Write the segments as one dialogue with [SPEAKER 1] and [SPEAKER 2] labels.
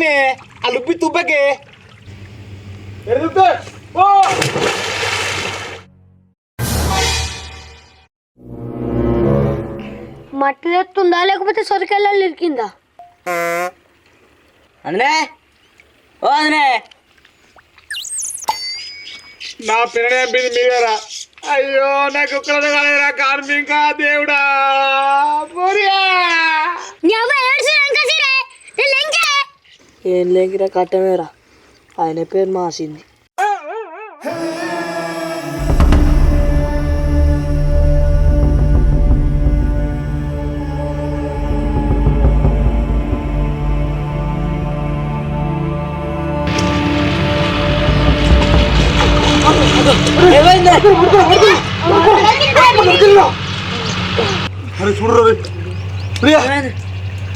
[SPEAKER 1] ఈయనే ఆ లుబ్బి తుబ్బకే
[SPEAKER 2] మట్టి ఎత్తుందా లేకపోతే సొరికెళ్ళాలి ఇరికిందా
[SPEAKER 3] అందునే ఓ అందునే
[SPEAKER 1] నా పిల్లనే బింది మీదరా అయ్యో నాకు ఒక్కడే కాలేదురా కార్మిక దేవుడా.
[SPEAKER 3] ఏం లేకిరా కట్టమేరా ఆయన పేరు మాసింది
[SPEAKER 1] అరే చూడరా రే. ప్రియా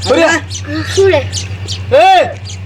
[SPEAKER 1] ప్రియా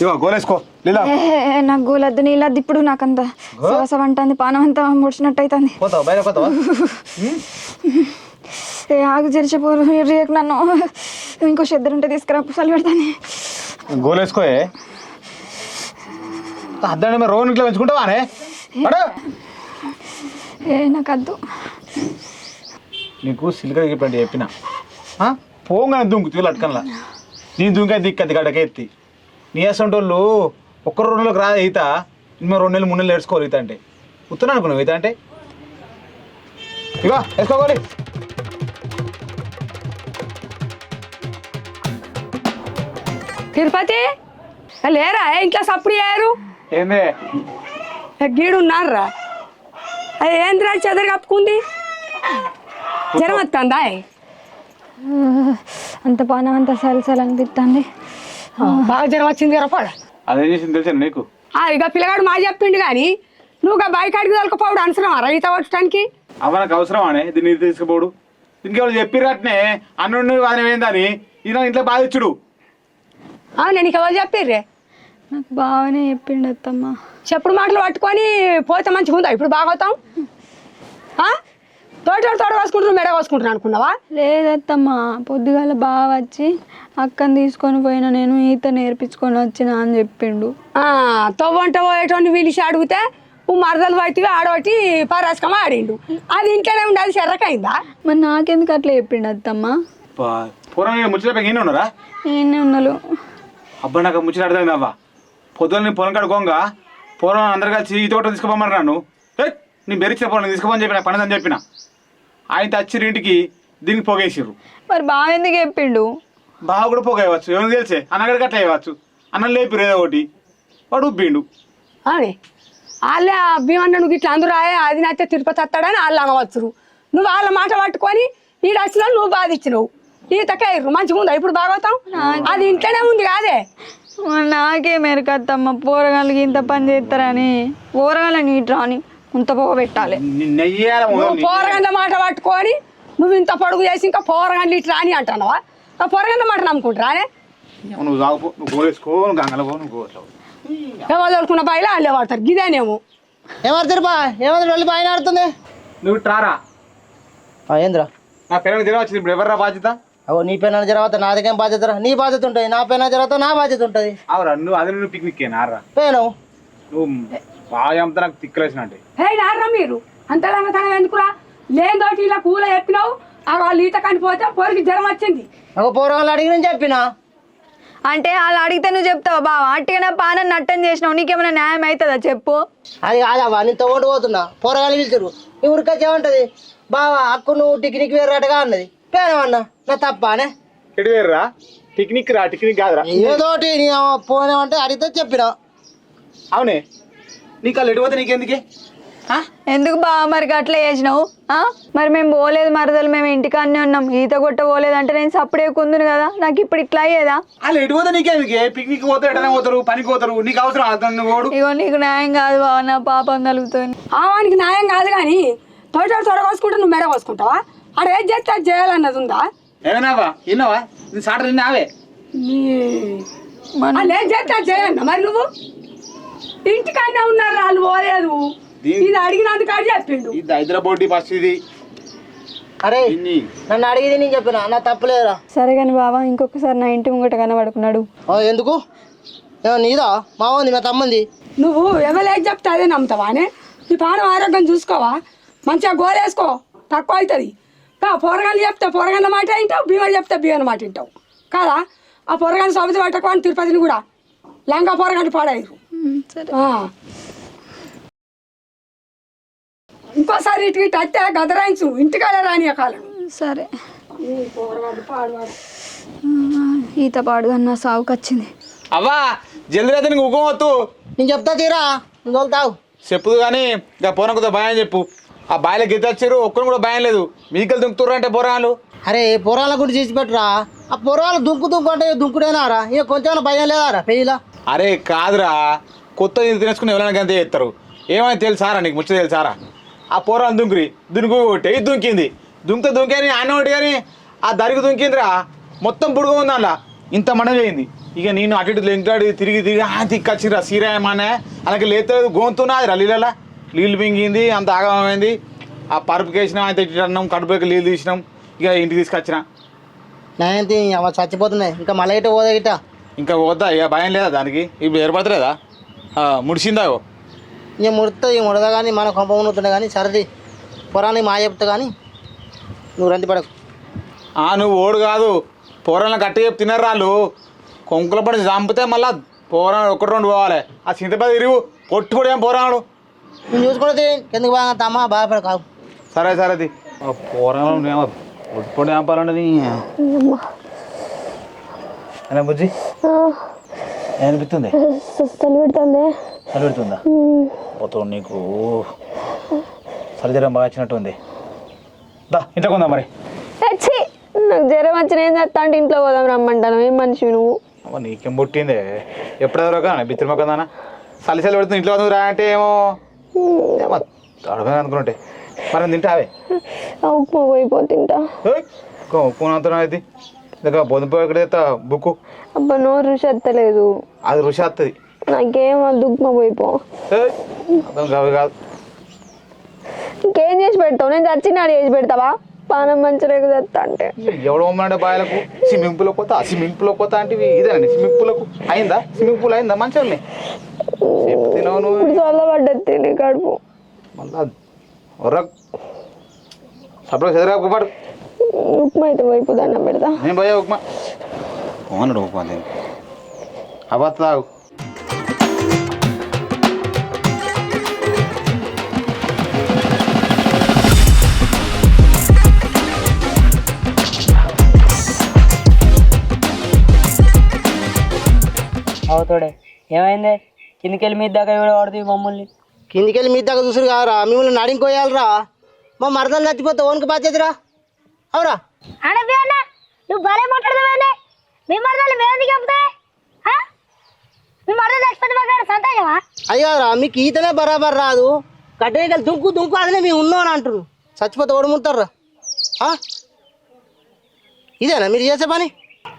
[SPEAKER 1] ఇవో గోలేసుకో లీలా.
[SPEAKER 4] నాకు గోలద్దు నీళ్ళద్దు ఇప్పుడు నాకంత. సవస అంటుంది పానం అంతా ముడిచినట్టు అవుతుంది
[SPEAKER 1] పోతావా బయట పోతావా?
[SPEAKER 4] ఏ ఆగు జరిచిపోరు రేకు నన్ను. ఇంకో చెద్దరు ఉంటే తీసుకురా పుసలు పెడతాను.
[SPEAKER 1] గోలేసుకోయే అద్దండి మరి రోజు ఇట్లా పెంచుకుంటావానే.
[SPEAKER 4] ఏ. నాకు వద్దు
[SPEAKER 1] నీకు సిల్క చెప్పండి చెప్పిన. ఆ? పోగానే దుంకు తీలు అట్టుకల్లా నీ దుంకే దిక్కది గడక ఎత్తి. నీ అసంటోళ్ళు ఒక్క రెండు నెలలకు రా ఈత మేము రెండు నెలలు మూడు నెలలు ఏడ్చుకోవాలి ఈత అంటే. ఉత్తరం అనుకున్నావు ఈత అంటే? ఇగో వేసుకోవాలి
[SPEAKER 5] తిరుపతి? లేరా? ఏ ఇంట్లో సప్పుడు చేయరు?
[SPEAKER 1] ఏందే?
[SPEAKER 5] గీడు ఉన్నారా అది ఏంద్రా? చెదరు కప్పుకుంది? జ్వరం వస్తుందా
[SPEAKER 4] అంత పానం అంతా సలసలు అనిపిస్తుంది
[SPEAKER 5] బాగా జ్వరం వచ్చింది కదా పడ
[SPEAKER 1] అదేం చేసింది తెలుసా నీకు?
[SPEAKER 5] ఇక పిల్లగాడు మా చెప్పిండు కానీ నువ్వు ఇక బైక్ అడిగి తొలకపోవడం అవసరమా రైత పట్టడానికి
[SPEAKER 1] అవ నాకు అవసరం అనే దీన్ని తీసుకుపోడు దీనికి ఎవరు చెప్పిర్రు అట్నే? అన్నుండి ఇది ఇంట్లో బాధించుడు
[SPEAKER 5] అవును నీకు ఎవరు చెప్పిర్రే?
[SPEAKER 4] నాకు బాగానే చెప్పిండు అత్తమ్మ.
[SPEAKER 5] చెప్పుడు మాటలు పట్టుకొని పోతే మంచిగా ఉందా ఇప్పుడు బాగోతాం? తోట తోట కోసుకుంటున్నావు మెడ కోసుకుంటున్నా అనుకున్నావా?
[SPEAKER 4] లేదత్తమ్మ పొద్దుగాల బాగా వచ్చి అక్కని తీసుకొని పోయిన నేను ఈత నేర్పించుకొని వచ్చిన అని చెప్పిండు.
[SPEAKER 5] ఆ, తవ్వంట పోయేటోని పిలిచి అడిగితే నువ్వు మరదలు పట్టివి ఆడబట్టి పరాస్కం ఆడిండు అది ఇంట్లోనే ఉండి అది చెర్రకైందా?
[SPEAKER 4] మరి నాకెందుకు అట్లా చెప్పిండు అత్తమ్మ?
[SPEAKER 1] పూర్వం ముచ్చట ఈయన ఉన్నారా అబ్బా నాకు ముచ్చట అర్థమైంది అవ్వ. పొద్దున్న నేను పొలం కడుకోగా పూర్వం అందరు కలిసి ఈత కొట్ట నేను బెరిచిన పొలం తీసుకోమని చెప్పిన పని అని చెప్పిన. ఆయన తెచ్చిర్రు ఇంటికి దీనికి పొగేసిర్రు.
[SPEAKER 4] మరి బాగా ఎందుకు చెప్పిండు?
[SPEAKER 1] బాగా కూడా పొగేయవచ్చు. ఎవరికి తెలిసే? అన్నగడికి అట్లా వేయవచ్చు అన్నం లేపిరు ఏదో ఒకటి. వాడు ఉబ్బిండు.
[SPEAKER 5] అని వాళ్ళే ఆ భీమన్న నువ్వు ఇట్లా అందరూ రాయే అది నచ్చే తిరుపతి వస్తాడని వాళ్ళు అనవచ్చురు. నువ్వు వాళ్ళ మాట పట్టుకొని ఈడ వచ్చినా నువ్వు బాధించినవు. ఈతకయ్యారు మంచిగా ఉందా? ఇప్పుడు బాగోతాం? అది ఇంట్లోనే ఉంది కాదే?
[SPEAKER 4] మరి నాకే మెరకత్తమ్మ పోరగాళ్ళకి ఇంత పని చేస్తారని. పోరగాళ్ళని ఇటు రాని. ఇంత పోగ పెట్టాలి.
[SPEAKER 1] నెయ్యాల
[SPEAKER 5] నువ్వు పోరగంట మాట పట్టుకొని నువ్వు ఇంత పొడుగు చేసి ఇంకా పోరగంటలు ఇట్లా అని అంటున్నావా? ఆ పోరగంట మాట నమ్ముకుంటారానే
[SPEAKER 1] నువ్వు తాగుపో నువ్వు గోలేసుకో నువ్వు గోలేసుకో
[SPEAKER 5] ఎవరు దొరుకున్న బాయిలో వాళ్ళే వాడతారు గిదేనేమో.
[SPEAKER 3] ఏమడుతుంది బా ఏమవుతుంది వెళ్ళి పైన ఆడుతుంది?
[SPEAKER 1] నువ్వు ట్రారా?
[SPEAKER 3] ఏంద్రా?
[SPEAKER 1] నా పిల్లలకి జ్వరం వచ్చింది ఇప్పుడు ఎవర్రా బాధ్యత?
[SPEAKER 3] అవో నీ పైన జరగత నాదికేం బాధ్యత రా? నీ బాధ్యత ఉంటుంది నా పైన జరగత నా బాధ్యత ఉంటుంది.
[SPEAKER 1] అవురా నువ్వు అది నువ్వు పిక్నిక్ నారా
[SPEAKER 3] పోయాను
[SPEAKER 1] నువ్వు బాగా చంపుతా నాకు తిక్కలేసినట్టే
[SPEAKER 5] హే నారా మీరు. అంతలాగా తన ఎందుకురా? లేదోటి ఇలా కూల చెప్పినావు ఆ వాళ్ళు ఈత కనిపోతే పోరికి జ్వరం వచ్చింది.
[SPEAKER 3] ఒక పోరగాళ్ళు అడిగి నేను చెప్పిన?
[SPEAKER 4] అంటే వాళ్ళు అడిగితే నువ్వు చెప్తావు బావా? అట్టిగా పానం నట్టం చేసినావు నీకేమైనా న్యాయం అవుతుందా చెప్పు.
[SPEAKER 3] అది కాదవ్వా నేను తోడు పోతున్నా. పోరగాళ్ళు పిలిచారు ఈ ఊరికొచ్చి ఏమంటది? బావా అక్కు నువ్వు టిక్నిక్ వేరేటగా అన్నది. పోయానమన్నా నా తప్పానే
[SPEAKER 1] ఎటు వేర్రా? పిక్నిక్ రా పిక్నిక్ కాదురా.
[SPEAKER 3] ఏదోటి పోనామంటే అడిగితే చెప్పిన.
[SPEAKER 1] అవునే. నీకు వాళ్ళు నీకెందుకే? ఆ?
[SPEAKER 6] ఎందుకు బావ మరి అట్లా చేసినావు? ఆ? మరి మేము పోలేదు మరదలు మేము ఇంటికాడనే ఉన్నాం. ఈత కొట్ట పోలేదు అంటే నేను సప్పుడే కుందును కదా? నాకు ఇప్పుడు ఇట్లా అయ్యేదా?
[SPEAKER 1] వాళ్ళు ఎటు పోతే నీకేందుకే? పిక్నిక్ పోతే ఎటనే పోతారు పనికి పోతారు. నీకు అవసరం అతను
[SPEAKER 6] ఇగో నీకు న్యాయం కాదు బావ నా పాపం కలుగుతుంది.
[SPEAKER 5] ఆవానికి న్యాయం కాదు కానీ తోట తొడ కోసుకుంటే నువ్వు మెడ కోసుకుంటావా? ఆడ ఏం చేస్తే అది చేయాలన్నది ఉందా?
[SPEAKER 1] ఏమన్నావా విన్నావా? నీ సాట తిన్నావే
[SPEAKER 6] మన
[SPEAKER 5] వాళ్ళు ఏం చేస్తే అది చేయన్న మరి నువ్వు? ఇంటికన్నా ఉన్నారు వాళ్ళు పోలేదు. ఇది అడిగినందుకు అడిగి చెప్పిండు.
[SPEAKER 1] ఇది హైదరాబాద్ ఫస్ట్ ఇది.
[SPEAKER 3] అరే నన్ను అడిగింది నేను చెప్పిన నా తప్పులేదురా.
[SPEAKER 6] సరే కానీ బావ ఇంకొకసారి నా ఇంటి ముంగట కనబడుకున్నాడు.
[SPEAKER 3] ఆ, ఎందుకు? ఏమో నీదా? మా ఉంది మా తమ్మంది.
[SPEAKER 5] నువ్వు ఎవరు చెప్తే అదే నమ్ముతావా అనే నీ పానం ఆరోగ్యం చూసుకోవా? మంచిగా గోలేసుకో తక్కువ అవుతుంది. కా పొరగాలు చెప్తే పొరగన్న మాట వింటావు భీమలు చెప్తే భీమన మాట వింటావు. కాదా? ఆ పొరగాని సమితి పట్టకొని తిరుపతిని కూడా లంగా పొరగంట పాడారు. ఇంకోసారి ఇటు ఇటు అత్తే గదరాయించు. ఇంటికాడ రాని కాలం.
[SPEAKER 6] సరే. ఈత పాడుగా నా సాగుకు వచ్చింది.
[SPEAKER 1] అవ్వా జల్దీ నీకు ఉగ్గవద్దు
[SPEAKER 3] నేను చెప్తా తీరా నువ్వు తోలుతావు
[SPEAKER 1] చెప్పుదు కానీ ఇక పోనకుతో భయం చెప్పు. ఆ బాయిలో గీత వచ్చారు ఒక్కరు కూడా భయం లేదు. మీకెళ్ళి దుంకుతుర్రు అంటే పోరాలు
[SPEAKER 3] అరే పొరాల గురించి చేసి పెట్టురా? ఆ పొరాలు దుంకు దుంకు అంటే దుంకుడేనారా? ఇక కొంచెం భయం లేదారా పెయ్యిలా
[SPEAKER 1] అరే కాదురా. కొత్త ఇది తినేసుకుని ఎవరైనా గంతే చేస్తారు. ఏమైనా తెలుసారా నీకు? ముచ్చట తెలుసారా? ఆ పోరాలు దుంకురి. దునుకు ఒకటి దుంకింది. దుంకితే దుంకని ఆయన ఒకటి కానీ ఆ దరికి దుంకిందిరా. మొత్తం పుడుగు ఉంది అలా ఇంత మనం చేయింది. ఇక నేను అటు ఇటు లెంకాడి తిరిగి తిరిగి ఆ తిక్కచ్చిరా సీరాయమానే అలాగే లేతలేదు. గోంతున్నది రా నీళ్ళలా నీళ్ళు మింగింది అంత ఆగమైంది ఆ పరుపుకి వేసినాం అంత ఇటు అన్నం కడుపుకి నీళ్ళు తీసినాం. ఇక ఇంటికి తీసుకొచ్చిన.
[SPEAKER 3] నేను అవ చచ్చిపోతున్నాయి. ఇంకా మళ్ళీ ఇటు పోదా ఇట?
[SPEAKER 1] ఇంకా పోద్దా ఇక భయం లేదా దానికి? ఇప్పుడు ఏర్పడతలేదా? ఆ, ముడిసిందా ఓ?
[SPEAKER 3] ఇక ముడుతుంది ఇక ముడదా కానీ మన కొంప ఉన్నతుండే కానీ సరది. పొరానికి మా చెప్తా కానీ నువ్వు రంది పడకు.
[SPEAKER 1] ఆ నువ్వు ఓడు కాదు. పోరాలను గట్టి చెప్పి తినరు వాళ్ళు. కొంకుల పడి చంపితే మళ్ళా పోరాడు ఒకటి రెండు పోవాలి. ఆ చింతపది ఇరువు పొట్టు కూడా ఏం పోరాడు
[SPEAKER 3] నేను చూసుకుంటే కిందకి బాగా తమ్మా బాధపడ కావు
[SPEAKER 1] సరే సరే అది పోరాడు నేను పొట్టు పొడి చంపాలంటే నీ అలా బుజ్జి? ఏమనిపిస్తుంది?
[SPEAKER 7] తల్లి పెడుతుంది.
[SPEAKER 1] చలి పెడుతుందా? పోతావు నీకు చలి జ్వరం బాగా వచ్చినట్టు ఉంది దా ఇంట్లో కొందా మరి.
[SPEAKER 6] నాకు జ్వరం వచ్చిన ఏం చేస్తా అంటే ఇంట్లో పోదాం రమ్మంటాను. ఏం మనిషి నువ్వు?
[SPEAKER 1] నీకేం పుట్టిందే? ఎప్పుడెవరో బిత్తిరి మొక్కదానా చలి చలి పెడుతుంది ఇంట్లో రా అంటే ఏమో? అడగని అనుకుంటే మరి తింటావే?
[SPEAKER 6] ఉప్మా పోయిపోతుంటా
[SPEAKER 1] పూనంతరం అయితే ఇంకా బొందిపోయి ఎక్కడ తెస్తా బుక్కు.
[SPEAKER 6] అబ్బా నోరు రుచి ఎత్తలేదు.
[SPEAKER 1] అది రుచి వస్తుంది
[SPEAKER 6] నాకేం ఉప్మా పోయిపో
[SPEAKER 1] అర్థం కాదు
[SPEAKER 6] ఇంకేం చేసి పెడతావు? నేను చచ్చినాడు చేసి పెడతావా? పానం మంచిగా తెస్తా అంటే.
[SPEAKER 1] ఎవడు బాయలకు? స్విమ్మింగ్ పూల్ పోతా స్విమ్మింగ్ పూల్ పోతా అంటే ఇదేనండి స్విమ్మింగ్ పూలకు అయిందా? స్విమ్మింగ్ పూల్ అయిందా మంచిగా
[SPEAKER 6] చల్లబడ్డది నీ కడుపు.
[SPEAKER 1] మళ్ళా సపరేట్ చదిరా
[SPEAKER 6] ఉప్మా అయితే పోయిపోదా అన్నం పెడతా
[SPEAKER 1] నేను పోయా ఉప్మా. ఓనడు ఉప్మా నేను అబద్ధ తాగు.
[SPEAKER 8] అవుతాడే ఏమైంది? కిందికెళ్ళి మీద దాకా ఎవడో వాడుతుంది మమ్మల్ని.
[SPEAKER 3] కిందికి వెళ్ళి మీ దగ్గర చూసురు కాదురా మిమ్మల్ని నడింకోయాలరా. మా మరదలు చచ్చిపోతే ఓనికి బాధ్యతరా? అవురా
[SPEAKER 7] అడవి అన్న నువ్వు భలే మాట్లాడదామండి మీ మరదలు మేము ఎందుకు చెప్తాయి మీ మరదలు చచ్చిపోతే మాకు సంతోషమా
[SPEAKER 3] అయ్యారా మీకు ఈతనే బరాబర్ రాదు కట్టేయగలి దుంకు దుంకు అదనే మేము ఉన్నాం అని అంటారు చచ్చిపోతే ఓడముంటారా ఇదేనా మీరు చేసే పని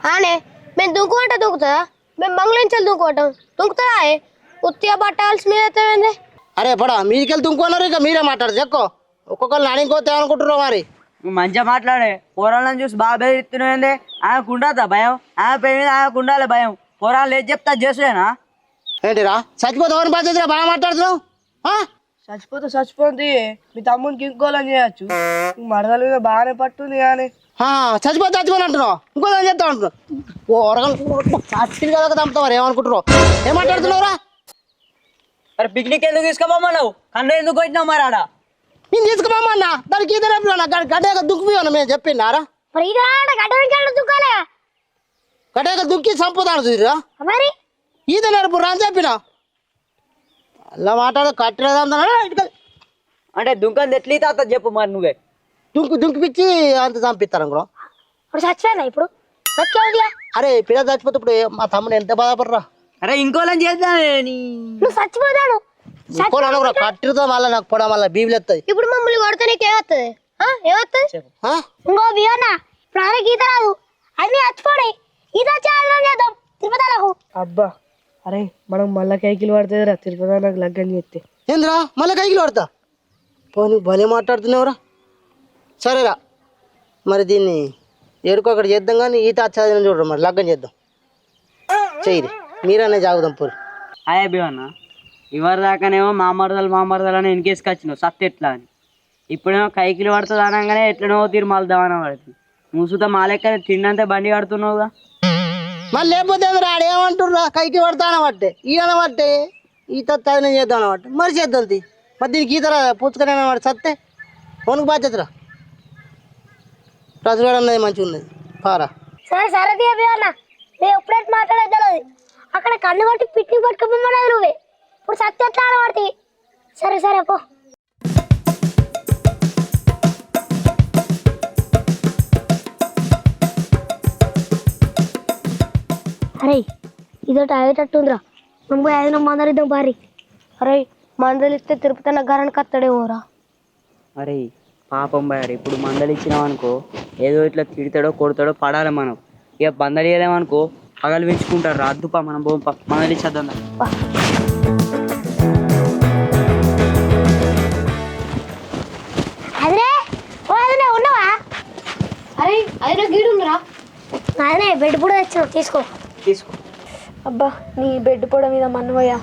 [SPEAKER 7] ఆనే మేము దుంకుమంటే దుంకుతుందా మేము మంగళించాలి దుంకుకుంటాం దుంకుతుందా ఉత్తిగా పట్టాల్సి మీద ఎత్తమైంది
[SPEAKER 3] అరే పడా మీదికెళ్ళి దుంకున్నారు ఇక మీరే మాట్లాడదు చెక్కో ఒక్కొక్కరు నడింకోతే అనుకుంటున్నావు మరి
[SPEAKER 8] నువ్వు మంచిగా మాట్లాడే. పోరాళ్ళని చూసి బాగా బెదిరిస్తున్నాయింది ఆమెకు ఉండదా భయం? ఆమె పేరు మీద ఆమెకు ఉండాలి భయం. పోరాళ్ళు ఏది చెప్తా చేసుడేనా?
[SPEAKER 3] ఏంటిరా? చచ్చిపోతే ఓని బాధ్యతరా బాగా మాట్లాడుతున్నావు?
[SPEAKER 8] చచ్చిపోతే చచ్చిపోతుంది మీ తమ్మునికి ఇంకోలని చేయొచ్చు. మరదల మీద బాగానే పట్టుంది కానీ.
[SPEAKER 3] చచ్చిపోతే చచ్చిపోని అంటున్నావు. ఇంకో దాన్ని చెప్తా అంటున్నావు? ఓ ఒరగలు చచ్చింది కదా మరి ఏమనుకుంటున్నావు? ఏం మాట్లాడుతున్నావురా?
[SPEAKER 8] మరి పిక్నిక్ ఎందుకు తీసుకోమన్నావు కన్ను ఎందుకు వచ్చినావు మరి ఆడ?
[SPEAKER 3] నేను తీసుకుపోమన్నా? దానికి ఈత రేపులో గడ్డగా దుక్కిపోయాను మేము చెప్పిండారా
[SPEAKER 7] మరి గడ్డ వెంకాడ
[SPEAKER 3] దుక్కి చంపుతాను చూసిరా?
[SPEAKER 7] మరి?
[SPEAKER 3] ఈత నేర్పు రా అని చెప్పిన? అలా మాట్లాడు కట్టలేదంతా
[SPEAKER 8] అంటే దుంకని ఎట్లీ తాత చెప్పు మరి నువ్వే.
[SPEAKER 3] దుంకు దుంకిపిచ్చి అంత చంపిస్తారు అనుకున్నాం
[SPEAKER 7] ఇప్పుడు చచ్చిపోయినా ఇప్పుడు?
[SPEAKER 3] అరే పిల్ల చచ్చిపోతే ఇప్పుడు మా తమ్ముడు ఎంత బాధపడరా?
[SPEAKER 8] అరే ఇంకోలని చేద్దామే నీ.
[SPEAKER 7] నువ్వు చచ్చిపోతాను
[SPEAKER 3] ఇంకోళ్ళు అనకురా మళ్ళీ నాకు పొడ మళ్ళీ? బీబీలు
[SPEAKER 7] ఇప్పుడు మమ్మల్ని కొడితే నీకు ఏమవుతుంది ఏమవుతుంది? ఇంకో ఈత రాదు. అన్ని చచ్చిపోయి వచ్చి ఆంధ్రం చేద్దాం. తిరుపతిలకు.
[SPEAKER 9] అబ్బా. అరే మనం మళ్ళా కైకిలు పడుతుందిరా తిరుపతి నాకు లగ్గం చేస్తే.
[SPEAKER 3] ఏందిరా? మళ్ళీ కైకిలు పడతా? పోనీ భలే మాట్లాడుతున్నావురా. సరేరా. మరి దీన్ని ఏడుకో అక్కడ చేద్దాం కానీ ఈత వచ్చేదని చూడరు మరి. లగ్గం చేద్దాం. చెయ్యి మీరనే జాగుదాం పోరు.
[SPEAKER 8] హాయ్ అన్న ఇవరి దాకానేమో మా మరదలు మా మరదలు అని వెనకేసుకొచ్చినావు సత్ ఎట్లా అని. ఇప్పుడేమో కైకిలు పడుతుంది అనగానే ఎట్లనో తీరు మలుదామని పడుతుంది. మూసుతో మా లెక్క తిండంతే బండి కడుతున్నావుగా?
[SPEAKER 3] మళ్ళీ లేకపోతే ఆడేమంటుర్రా కైకి పడతానబట్టే ఈయన బట్టే ఈత తగిన చేద్దాం అనమాట మరి చేద్దాం తీ. మరి దీనికి ఈత పుచ్చుకొని అనమాట సత్తే. ఫోన్కి బాధ్యతరా రసగడ ఉన్నది మంచిగా ఉన్నది. పారా
[SPEAKER 7] సరే సరే బియ్యన్న నేను ఎప్పుడైతే మాట్లాడేది అక్కడ కన్ను కొట్టి పిట్ని పట్టుకోమన్నది నువ్వే. ఇప్పుడు సత్య ఎట్లా ఆడబడుతుంది? సరే సరే పో. అరే ఇదొకటి అయ్యేటట్టుందిరా పోయి ఐదు మందరిద్దాం పారి. అరే మందలు ఇస్తే తిరుపతి నగరానికి వస్తాడేమోరా.
[SPEAKER 8] అరే పాపం బాయారు ఇప్పుడు మందలు ఇచ్చినాం అనుకో ఏదో ఇట్లా తిడతాడో కొడతాడో పడాలి మనం. ఇక బందలు ఇవ్వలేమనుకో పగలు పెంచుకుంటారు అద్దుపా మనం పోం పా మందలు ఇచ్చేద్దాం
[SPEAKER 7] అరే అదినే గీడు ఉందిరా. అదినే బెడ్ కూడా తెచ్చావు తీసుకో.
[SPEAKER 8] తీసుకో.
[SPEAKER 6] అబ్బా నీ బెడ్ పొడ మీద మన్నవయ్యా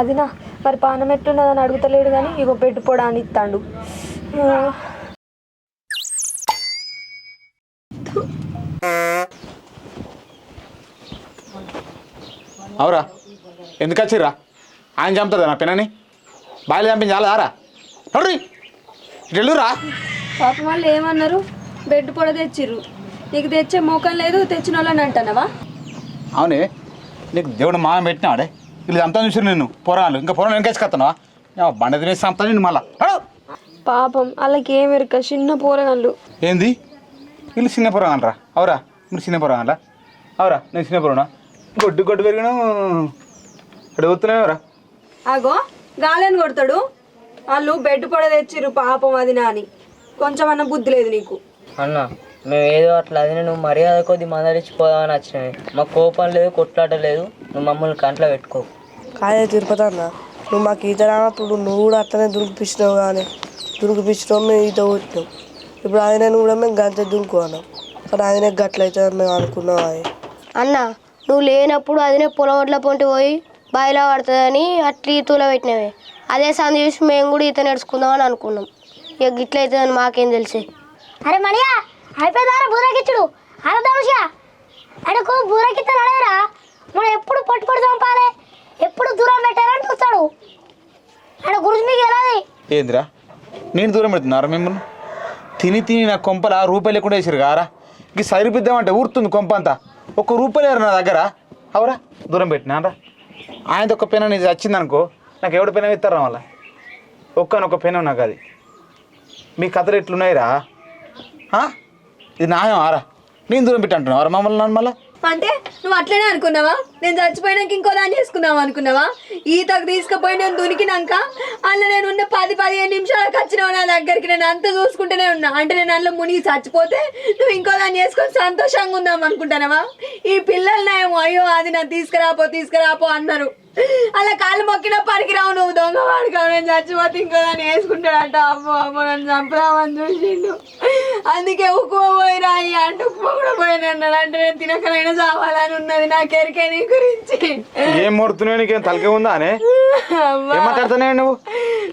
[SPEAKER 6] అదినా మరి పానం ఎట్లున్నదని అడుగుతలేడు కానీ ఇగో బెడ్ పొడ అని ఇస్తాడు
[SPEAKER 1] అవురా ఎందుకు వచ్చిర్రా? ఆయన చంపుతుందా నా పిన్నని బాయిలు చంపించి చాలా రా? ఇటు వెళ్ళురా.
[SPEAKER 6] పాప వాళ్ళు ఏమన్నారు? బెడ్ పొడ తెచ్చిర్రు. నీకు తెచ్చే మోకం లేదు తెచ్చిన వాళ్ళని అంటానవా
[SPEAKER 1] అవునే. నీకు దేవుడు మామ పెట్టినాడే. వీళ్ళు చంపుతా చూసి నిన్ను పొరాలు ఇంకా పొరం వెనకేసుకొస్తున్నావా? బండ తినేసి చంపుతా నిన్ను మళ్ళా.
[SPEAKER 6] పాపం వాళ్ళకి ఏం ఎరుక చిన్న పోరగాళ్ళు.
[SPEAKER 1] ఏంది? వీళ్ళు చిన్న పొరగానరా అవురా మీరు చిన్న పొరగానరా అవురా నేను చిన్న పొరనా? గొడ్డు గొడ్డు పెరిగినా అడుగుతున్నావురా
[SPEAKER 6] అగో గాలని కొడతాడు. వాళ్ళు బెడ్ పొడ తెచ్చిర్రు పాపం అది నాని. కొంచెం అన్న బుద్ధి లేదు నీకు.
[SPEAKER 8] అన్న మేము ఏదో అట్లా అది నువ్వు మర్యాద కొద్ది మందలిచ్చిపోదామని వచ్చినాయి మాకు కోపం లేదు కొట్లాట లేదు. నువ్వు మమ్మల్ని కంట్లో పెట్టుకో.
[SPEAKER 9] కాదే తిరుపతి అన్న. నువ్వు మాకు ఈత రానప్పుడు నువ్వు కూడా అట్లనే దురికిపించినావు కానీ దురికిపించినావు మేము ఈత కొట్టినాం. ఇప్పుడు ఆయన కూడా మేము గంత దురుకు అన్నాం కానీ ఆయన గట్లయితే మేము అనుకున్నాం అది.
[SPEAKER 7] అన్న నువ్వు లేనప్పుడు అదినే పొలం ఒడ్ల పొంటి పోయి బాయిలో పడుతుందని అట్లా ఈతూలో పెట్టినవే. అదే సంది చూసి మేము కూడా ఈత నేర్చుకుందాం అని అనుకున్నాం. ఇక గిట్ల అవుతుందని మాకేం తెలిసే. అరే మణియా అయిపోయిందారా బూరకిచ్చుడు? అరదనుషా అడకు బూరకిత్త నడవరా? మనం ఎప్పుడు పట్టుబడి చంపాలి? ఎప్పుడు దూరం పెట్టారని చూస్తాడు. ఆయన గురించి మీకు ఎలాది
[SPEAKER 1] ఏందిరా? నేను దూరం పెడుతున్నారా మిమ్మల్ని? తిని తిని నా కొంపల రూపాయలు లేకుండా వేసారు కారా? ఇంక సరిపిద్దామంటే ఊరుతుంది కొంప అంతా. ఒక్క రూపాయలు లేరు నా దగ్గర? అవురా దూరం పెట్టినారా ఆయనది ఒక పెన నీది వచ్చింది అనుకో నాకు ఎవడు పెన ఇస్తారా మళ్ళా? ఒక్కనొక్క పెన నాకు అది. మీ కథలు ఎట్లున్నాయిరా? ఆ? ఇది న్యాయం ఆరా. నేను దూరం పెట్టి అంటున్నావు? మమ్మల్ని నన్ను మళ్ళా?
[SPEAKER 6] అంటే నువ్వు అట్లనే అనుకున్నావా? నేను చచ్చిపోయినాక ఇంకో దాన్ని చేసుకున్నావా అనుకున్నావా? ఈతకు తీసుకుపోయి నేను దునికినాక అందులో నేను ఉన్న పది పదిహేను నిమిషాలకు వచ్చినావు? నా దగ్గరికి నేను అంత చూసుకుంటూనే ఉన్నా. అంటే నేను అందులో మునిగి చచ్చిపోతే నువ్వు ఇంకో దాన్ని చేసుకొని సంతోషంగా ఉందాం అనుకుంటానవా ఈ పిల్లలు నాయేమో అయ్యో అది నా తీసుకురాపో తీసుకురాపో అన్నారు. అలా కాళ్ళు మొక్కిన పనికిరావు నువ్వు. దొంగ వాడుకావు నేను చచ్చిపోతే ఇంకో దాన్ని వేసుకుంటాడట. అమ్మో అమ్మో నన్ను చంపుదామని చూసిండు. అందుకే ఉక్కువ పోయిరా ఈ అంటూ ఉక్కువ కూడా పోయిన అన్నాడు. అంటే నేను తినకనైనా చావాలని ఉన్నది నా కెరికే నీ గురించి.
[SPEAKER 1] ఏం మొడుతున్నావు నీకేం తలకే ఉందా అనే? ఏం మాట్లాడుతున్నావు నువ్వు?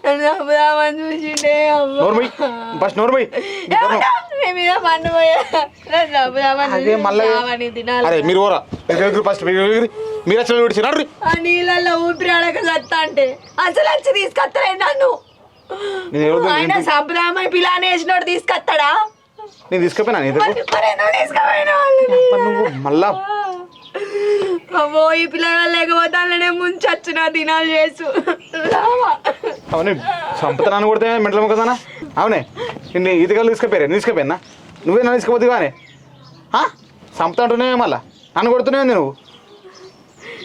[SPEAKER 6] నన్ను చంపుదామని చూసిండే అమ్మో.
[SPEAKER 1] ఫస్ట్ నోర్మై
[SPEAKER 6] ఏమన్నా? నీ మీద మన్ను పోయా నన్ను చంపుదామని
[SPEAKER 1] అదే మళ్ళీ అరే మీరు ఓరా ఫస్ట్ మీరు వచ్చిన విడిచి నడ్రి.
[SPEAKER 6] ఆ నీళ్ళల్లో ఊపిరి ఆడక చత్తా అంటే. అసలు వచ్చి తీసుకొస్తారే నన్ను? ఆయన సంప్రదాయమని పిల్లని వేసినోడు తీసుకొస్తాడా?
[SPEAKER 1] నేను తీసుకుపోయినా
[SPEAKER 6] మరి
[SPEAKER 1] మరి నువ్వు మళ్ళా
[SPEAKER 6] అమ్మో ఈ పిల్లల లేకపోతే అలానే ముంచొచ్చు నా దినాలు చేసు రావా
[SPEAKER 1] అవన్నీ సంపతనాన్ని కొడితే మెంటల మొక్కదానా అవునే. నిన్ను ఈతగాలు తీసుకుపోయారు తీసుకుపోయినా నువ్వే నన్ను తీసుకుపోతే కానీ? సంపత అంటున్నావే మళ్ళా? నన్ను కొడుతున్నావు నువ్వు?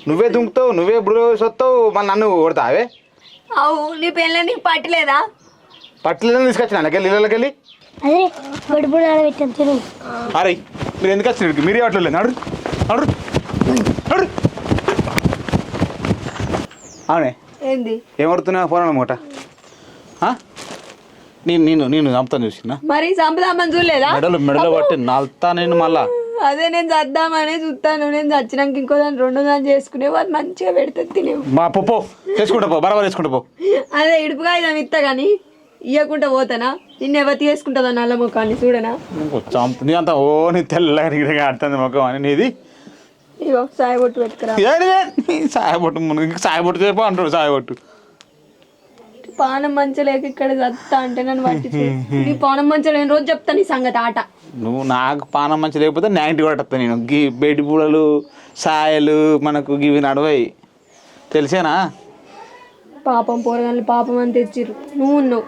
[SPEAKER 1] నువ్వే దుంకుతావు నువ్వే ఇప్పుడు సొత్తావు మళ్ళీ నన్ను కొడతావే?
[SPEAKER 6] అవు నీ పెళ్ళ నీకు పట్టలేదా?
[SPEAKER 1] పట్టలేదని తీసుకొచ్చిన వెళ్ళి ఇళ్ళకి వెళ్ళి? అరే మీరు ఎందుకు వచ్చిన మీరే అట్లా లేదు నడు నడు నడు అవునే
[SPEAKER 6] ఏంది?
[SPEAKER 1] ఏమడుతున్నా ఫోన్ అనమాట నేను నేను నేను చంపుతాను చూసిన.
[SPEAKER 6] మరి సంపదామని చూడలేదా?
[SPEAKER 1] మెడలు మెడలు పట్టి నల్తా నేను మళ్ళా.
[SPEAKER 6] అదే నేను చద్దామనే చూస్తాను నేను చచ్చినాక ఇంకో దాన్ని రెండో దాన్ని చేసుకునే వాళ్ళు మంచిగా పెడితే తినేవు.
[SPEAKER 1] మా పో పో. చేసుకుంటా పో. బరాబర్ చేసుకుంటా పో.
[SPEAKER 6] అదే ఇడుపుగా ఇదాం ఇస్తా కానీ ఇవ్వకుండా పోతానా? నిన్ను ఎవరు తీసుకుంటుందా నల్ల ముఖాన్ని చూడనా?
[SPEAKER 1] చంపు. నీ అంతా ఓ నీ తెల్లగా ఆడుతుంది ముఖం అని. నీది?
[SPEAKER 6] ఇగో సాయ బొట్టు పెట్టుకురా
[SPEAKER 1] సాయబొట్టు సాయబొట్టు చెప్పు అంటాడు సాయబొట్టు.
[SPEAKER 6] పానం మంచిగా లేక ఇక్కడ చత్తా అంటే నన్ను పట్టి నీ పానం మంచిగా లేని రోజు చెప్తా నీ సంగతి ఆట.
[SPEAKER 1] నువ్వు నాకు పానం మంచి లేకపోతే నైంటీ కొట్టేస్తా నేను. గీ బేటి పూడలు సాయలు మనకు గివి నడవాయి తెలిసేనా?
[SPEAKER 6] పాపం పోరగాళ్ళు పాపం అని తెచ్చిర్రు. నువ్వు ఉన్నావు.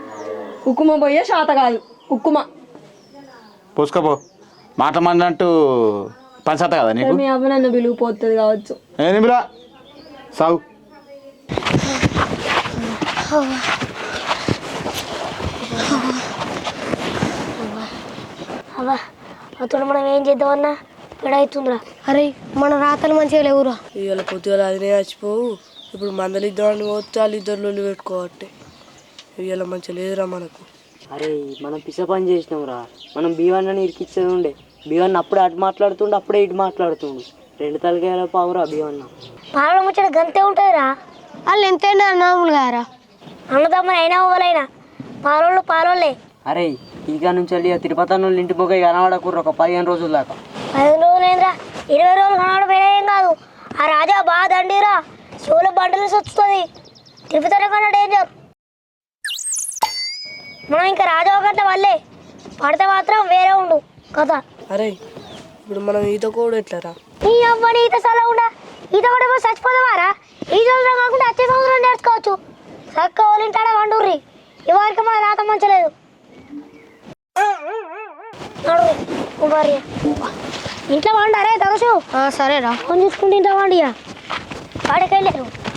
[SPEAKER 6] ఉక్కుమ పోయే శాత కాదు. ఉక్కుమ.
[SPEAKER 1] పోసుకోపో. మాట మాడినట్టు పంచత కదా నీకు?
[SPEAKER 6] మీ అవ్వ నన్ను విలువ పోతుంది కావచ్చు.
[SPEAKER 1] ఏ నిమిరా సాగు
[SPEAKER 7] అవ్వా అతడు మనం ఏం చేద్దామన్నా ఎడవుతుందిరా అరే మన రాతలు మంచిగా లేవురా.
[SPEAKER 9] ఇవాళ పొద్దుగాల అదినే చచ్చిపోవు. ఇప్పుడు మందలు ఇద్దామని పోతే వాళ్ళు ఇద్దరు లొల్లి పెట్టుకోవట్టే ఇవాళ మంచిగా లేదురా మనకు.
[SPEAKER 8] అరే మనం పిస పని చేసినాంరా. మనం బీవన్నని ఇరికిచ్చేది ఉండే. బీవన్న అప్పుడే అటు మాట్లాడుతుండు అప్పుడే ఇటు మాట్లాడుతుండు. రెండు తలకాయల పావురా బీవన్న.
[SPEAKER 7] పాలన ముచ్చట గంతే ఉంటుందిరా. వాళ్ళు ఎంతైనా అన్నములు రా అన్నదమ్ములు అయినా ఓవలైనా పాలోళ్ళు పాలోళ్ళే.
[SPEAKER 8] అరే ఇక నుంచి వెళ్ళి ఆ తిరుపతి అన్నోళ్ళ ఇంటి మొక్క కనబడకూర్రు ఒక పదిహేను రోజుల దాకా.
[SPEAKER 7] పదిహేను రోజులు ఏంద్రా ఇరవై రోజులు కనబడిపోయినా ఏం కాదు. ఆ రాజా బాగా దండిరా. చెవులు బండలు వస్తుంది తిరుపతి కన్నా డేంజర్ మనం ఇంకా రాజా ఒకట్ల వల్లే. పడితే మాత్రం వేరే ఉండు. కథ.
[SPEAKER 9] అరే ఇప్పుడు మనం ఈత కూడా ఎట్లరా?
[SPEAKER 7] నీ అవ్వని ఈత సలా ఉండా ఈత కూడా చచ్చిపోదావారా ఈ సంవత్సరం కాకుండా వచ్చే సంవత్సరం నేర్చుకోవచ్చు. చక్క ఓలింటాడా వండుర్రి? ఎవరికి మా రాత మంచలేదు. ఇంట్లో వండారే తరచు సరేరా. ఫోన్ చూసుకుంటే ఇంట్లో వండియా? వాడికి వెళ్ళారు